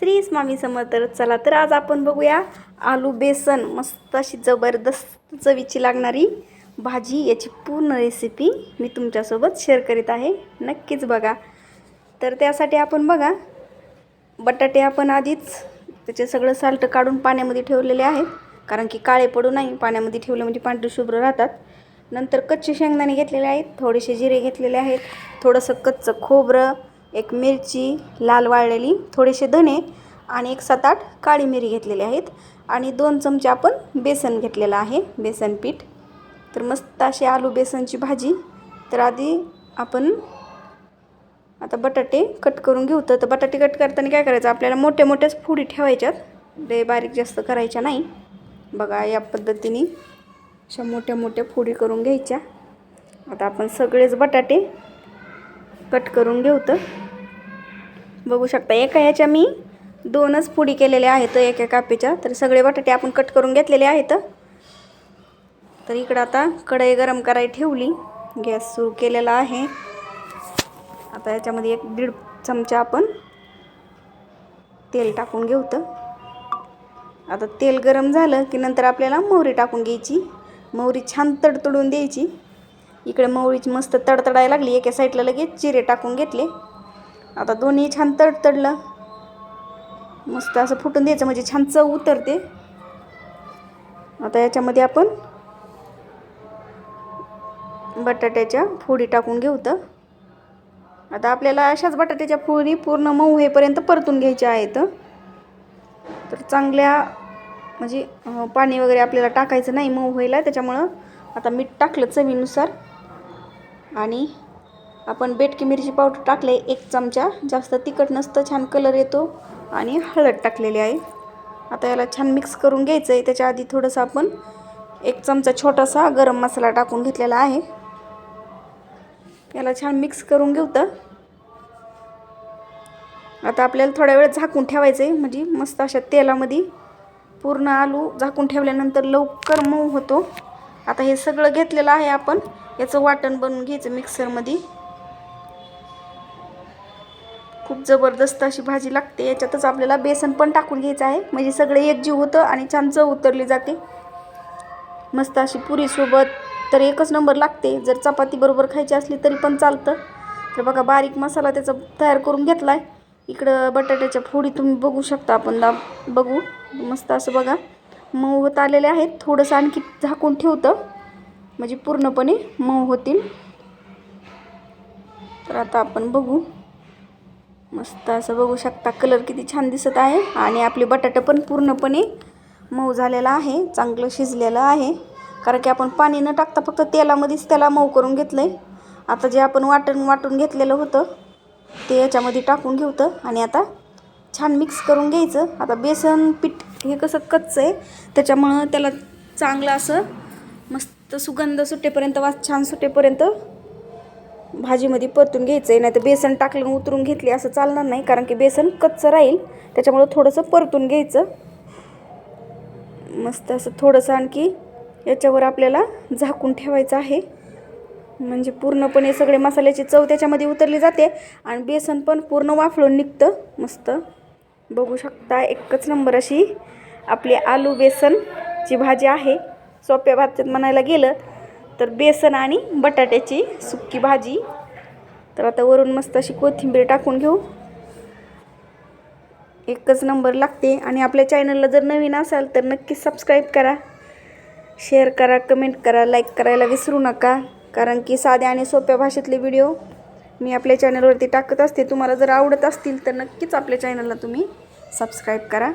श्री स्वामी समर्थ चला तर आज आपण बघूया आलू बेसन मस्त अशी जबरदस्त चवीची लागणारी भाजी. याची पूर्ण रेसिपी मी तुमच्यासोबत शेअर करीत आहे. नक्कीच बघा. तर त्यासाठी आपण बघा बटाटे आपण आधीच त्याचे सगळं साल्ट काढून पाण्यामध्ये ठेवलेले आहेत. कारण की काळे पडू नाही पाण्यामध्ये ठेवले म्हणजे पांढरे शुभ्र राहतात. नंतर कच्चे शेंगदाणे घेतलेले आहेत थोडेसे जिरे घेतलेले आहेत थोडंसं कच्चं खोबरं एक मिरची लाल वाळलेली थोडेसे धणे आणि एक सात आठ काळी मिरी घेतलेली आहेत. आणि दोन चमचे आपण बेसन घेतलेलं आहे बेसन पीठ. तर मस्त अशी आलू बेसनची भाजी. तर आधी आपण आता बटाटे कट करून घेऊ. तर बटाटे कट करताना काय करायचं? आपल्याला मोठ्या मोठ्याच फुडी ठेवायच्यात. लय बारीक जास्त करायच्या नाही. बघा या पद्धतीने अशा मोठ्या मोठ्या फुडी करून घ्यायच्या. आता आपण सगळेच बटाटे कट करून घेऊ तर. बघू शकता एका याच्या मी दोनच पुडी केलेल्या आहेत एका कापीच्या. तर सगळे बटाटे आपण कट करून घेतलेले आहेत. तर इकडं आता कढई गरम करायला ठेवली. गॅस सुरू केलेला आहे. आता याच्यामध्ये एक दीड चमचा आपण तेल टाकून घेऊ तर. आता तेल गरम झालं की नंतर आपल्याला मोहरी टाकून घ्यायची. मोहरी छान तडतडून द्यायची. इकडे मवळीची मस्त तडतडायला लागली. एका साईडला लगेच चिरे टाकून घेतले. आता दोन्ही छान तडतडलं. मस्त असं फुटून द्यायचं म्हणजे छान चव उतरते. आता याच्यामध्ये आपण बटाट्याच्या फोडी टाकून घेऊ तर. आता आपल्याला अशाच बटाट्याच्या फोडी पूर्ण मऊ होईपर्यंत परतून घ्यायच्या आहेत. तर चांगल्या म्हणजे पाणी वगैरे आपल्याला टाकायचं नाही मऊ व्हायला. त्याच्यामुळं आता मीठ टाकलं चवीनुसार. आणि आपण बेटकी मिरची पावडर टाकले एक चमचा. जास्त तिखट नसतं छान कलर येतो. आणि हळद टाकलेली आहे. आता याला छान मिक्स करून घ्यायचं आहे त्याच्या आधी थोडंसं आपण एक चमचा छोटासा गरम मसाला टाकून घेतलेला आहे. याला छान मिक्स करून घेऊ तर. आता आपल्याला थोड्या वेळ झाकून ठेवायचं आहे म्हणजे मस्त अशा तेलामध्ये पूर्ण आलू झाकून ठेवल्यानंतर लवकर मऊ होतो. आता हे सगळं घेतलेलं आहे आपण. याचं वाटण बनवून घ्यायचं मिक्सरमध्ये. खूप जबरदस्त अशी भाजी लागते. याच्यातच आपल्याला बेसन पण टाकून घ्यायचं आहे. म्हणजे सगळं एकजीव होतं आणि छान चव उतरली जाते. मस्त अशी पुरीसोबत तर एकच नंबर लागते. जर चपाती बरोबर खायची असली तरी पण चालतं. तर बघा बारीक मसाला त्याचा तयार करून घेतला आहे इकडं बटाट्याच्या फोडी तुम्ही बघू शकता आपण. दा बघू. मस्त असं बघा. मऊ होत आलेले आहेत. थोडंसं आणखी झाकून ठेवतं. म्हणजे पूर्णपणे मऊ होतील. तर आता आपण बघू. मस्त असं बघू शकता कलर किती छान दिसत आहे. आणि आपले बटाटे पण पूर्णपणे मऊ झालेला आहे. चांगलं शिजलेलं आहे. कारण की आपण पाणी न टाकता फक्त तेलामध्येच त्याला मऊ करून घेतलं आहे आता जे आपण वाटण वाटून घेतलेलं होतं ते याच्यामध्ये टाकून घेवतं आणि आता छान मिक्स करून घ्यायचं. आता बेसन पीठ हे कसं कच्चं आहे त्याच्यामुळं त्याला चांगलं असं मस्त सुगंध सुटेपर्यंत वास छान सुटेपर्यंत भाजीमध्ये परतून घ्यायचं आहे नाही तर बेसन टाकलं उतरून घेतली असं चालणार नाही कारण की बेसन कच्चं राहील त्याच्यामुळं थोडंसं परतून घ्यायचं. मस्त असं थोडंसं आणखी याच्यावर आपल्याला झाकून ठेवायचं आहे. म्हणजे पूर्णपणे सगळे मसाल्याची चव त्याच्यामध्ये उतरली जाते आणि बेसन पण पूर्ण वाफळून निघतं. मस्त. बघू शकता एकच नंबर अशी आपली आलू बेसनची भाजी आहे. सोप्या भाषेत म्हणायला गेलं तर बेसन आणि बटाट्याची सुक्की भाजी. तर आता वरून मस्त अशी कोथिंबीर टाकून घेऊ. एकच नंबर लागते. आणि आपल्या चॅनलला जर नवीन असाल तर नक्की सबस्क्राईब करा. शेअर करा कमेंट करा लाईक करायला विसरू नका. कारण की साध्या आणि सोप्या भाषेतले व्हिडिओ मी आपल्या चॅनलवरती टाकत असते. तुम्हाला जर आवडत असतील तर नक्कीच आपल्या चॅनलला तुम्ही सबस्क्राईब करा.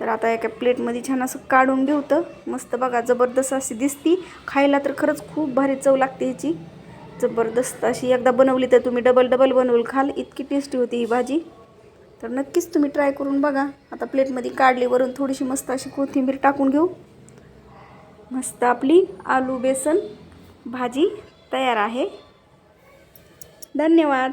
तर आता एका प्लेटमध्ये छान असं काढून घेऊ तर मस्त बघा जबरदस्त अशी दिसती. खायला तर खरंच खूप भारी चव लागते ह्याची. जबरदस्त अशी एकदा बनवली तर तुम्ही डबल डबल बनवून खाल. इतकी टेस्टी होती ही भाजी. तर नक्कीच तुम्ही ट्राय करून बघा. आता प्लेटमध्ये काढली वरून थोडीशी मस्त अशी कोथिंबीर टाकून घेऊ. मस्त आपली आलू बेसन भाजी तयार आहे. धन्यवाद.